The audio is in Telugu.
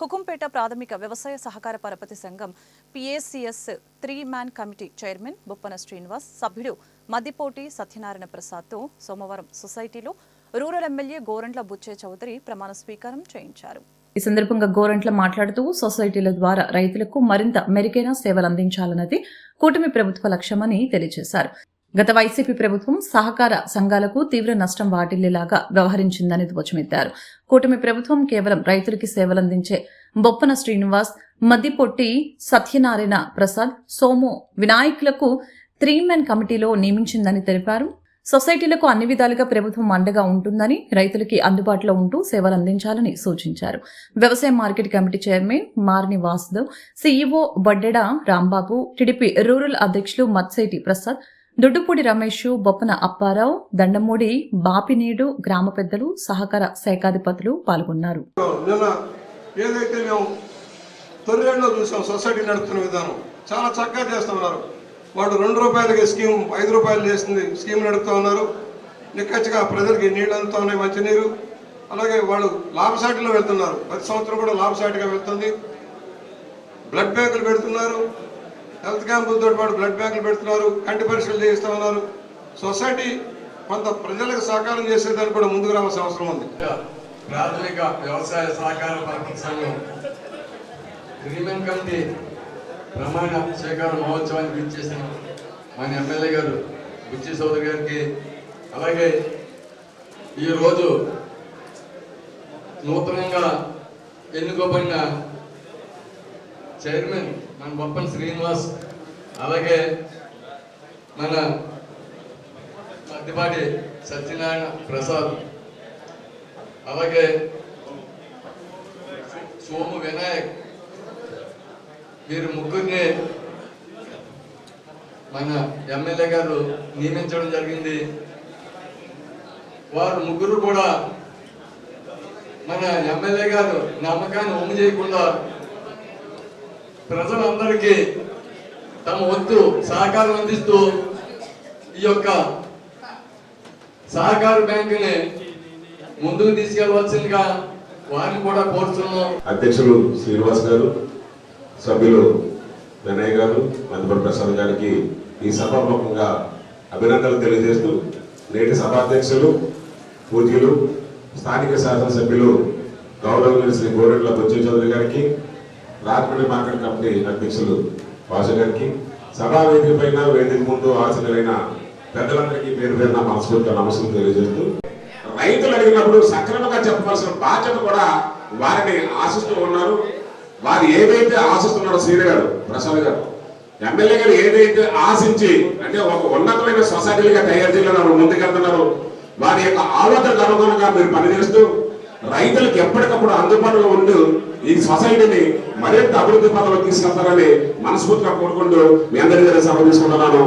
హుకుంపేట ప్రాథమిక వ్యవసాయ సహకార పరపతి సంఘం PACS three man committee chairman Boppana Srinivas సభ్యుడు మద్దిపోటి సత్యనారాయణ ప్రసాద్తో సోమవారం సొసైటీలో రూరల్ ఎమ్మెల్యే గోరంట్ల బుచ్చే చౌదరి ప్రమాణ స్వీకారం చేయించారు. ఈ సందర్భంగా గోరంట్ల మాట్లాడుతూ సొసైటీల ద్వారా రైతులకు మరింత మెరుగైన సేవలు అందించాలన్నది కూటమి ప్రభుత్వ లక్ష్యమని తెలియజేశారు. గత వైసీపీ ప్రభుత్వం సహకార సంఘాలకు తీవ్ర నష్టం వాటిల్లేలాగా వ్యవహరించిందని ధ్వజమెత్తారు. కూటమి ప్రభుత్వం కేవలం రైతులకి సేవలందించే బొప్పన శ్రీనివాస్ మద్దిపొట్టి సత్యనారాయణ ప్రసాద్ సోము వినాయకులకు త్రీ మెన్ కమిటీలో నియమించిందని తెలిపారు. సొసైటీలకు అన్ని విధాలుగా ప్రభుత్వం అండగా ఉంటుందని రైతులకి అందుబాటులో ఉంటూ సేవలు అందించాలని సూచించారు. వ్యవసాయ market committee chairman Marni Vasudev CEO Baddeda Rambabu TDP rural అధ్యక్షులు మత్సేటి ప్రసాద్ దుడ్డుపూడి రమేష్ బొప్పన అప్పారావు దండమూడి బాపినీడు గ్రామ పెద్దలు సహకార శాఖాధిపతులు పాల్గొన్నారు. ఏదైతే మేము చూసాం సొసైటీ నడుపుతున్న విధానం చాలా చక్కగా చేస్తున్నారు వాళ్ళు రెండు రూపాయలకి స్కీమ్ ఐదు రూపాయలు చేస్తుంది స్కీమ్ నడుపుతూ ఉన్నారు. నిక్కచ్చిగా ప్రజలకి నీళ్ళు అందుతూ ఉన్నాయి మంచినీరు. అలాగే వాళ్ళు లాభసాటిలో వెళ్తున్నారు. ప్రతి సంవత్సరం కూడా లాభసాటిగా వెళ్తుంది. బ్లడ్ బ్యాంకులు పెడుతున్నారు. హెల్త్ క్యాంపులతో పాటు బ్లడ్ బ్యాంకులు పెడుతున్నారు కంటి పరీక్షలు చేయిస్తూ ఉన్నారు సొసైటీ కొంత ప్రజలకు సహకారం చేసేదానికి కూడా ముందుకు రావాల్సిన అవసరం ఉంది. ప్రాథమిక వ్యవసాయ సహకార పరపతి సంఘం గ్రీమెన్ కమిటీ ప్రమాణ స్వీకార మహోత్సవానికి విచ్చేసిన మన ఎమ్మెల్యే గారు బుచ్చి సోదరి గారికి అలాగే ఈరోజు నూతనంగా ఎన్నుకోబడిన చైర్మన్ మన బొప్పన శ్రీనివాస్ అలాగే మన మద్దిపాటి సత్యనారాయణ ప్రసాద్ అలాగే సోము వినాయక్ వీరు ముగ్గురిని మన ఎమ్మెల్యే గారు నియమించడం జరిగింది. వారు ముగ్గురు కూడా మన ఎమ్మెల్యే గారు నమ్మకాన్ని ఒమ్ము చేయకుండా ప్రజలందరికీ తమ వంతు సహకారం అందిస్తూ ఈ యొక్క సహకార బ్యాంకుని ముందుకు తీసుకెళ్ళవలసిందిగా వారిని కూడా కోరుతున్నాం అధ్యక్షులు శ్రీనివాస్ గారు సభ్యులు వినయ్ గారు మందపడి ప్రసాద్ గారికి ఈ సభాముఖంగా అభినందనలు తెలియజేస్తూ నేటి సభాధ్యక్షులు పూజ్యులు స్థానిక శాసనసభ్యులు గౌరవనీయులు శ్రీ గోరెడ్ల బొజ్జు చౌదరి గారికి రాత్రి మార్కెట్ కమిటీ అధ్యక్షులు భాష గారికి సభా వేదిక పైన వేదిక ముందు ఆశలైన పెద్దలందరికీ పేరు పేరున మనస్ఫూర్తిగా నమస్కారం తెలియజేస్తూ రైతులు అడిగినప్పుడు సక్రమంగా చెప్పవలసిన బాధ్యత కూడా వారిని ఆశిస్తూ ఉన్నారు. వారు ఏదైతే ఆశిస్తున్నారో శ్రీధర్ గారు ప్రసాద్ గారు ఎమ్మెల్యే గారు ఏదైతే ఆశించి అంటే ఒక ఉన్నతమైన సొసైటీలుగా తయారు చేయాలని ముందుకెళ్తున్నారు వారి యొక్క ఆలోచనకు అనుగుణంగా మీరు పనిచేస్తూ రైతులకు ఎప్పటికప్పుడు అందుబాటులో ఉంటూ ఈ సొసైటీని మరింత అభివృద్ధి పదంలో తీసుకెళ్తారని మనస్ఫూర్తిగా కోరుకుంటూ మీ అందరి దగ్గర సెలవు తీసుకుంటున్నాను.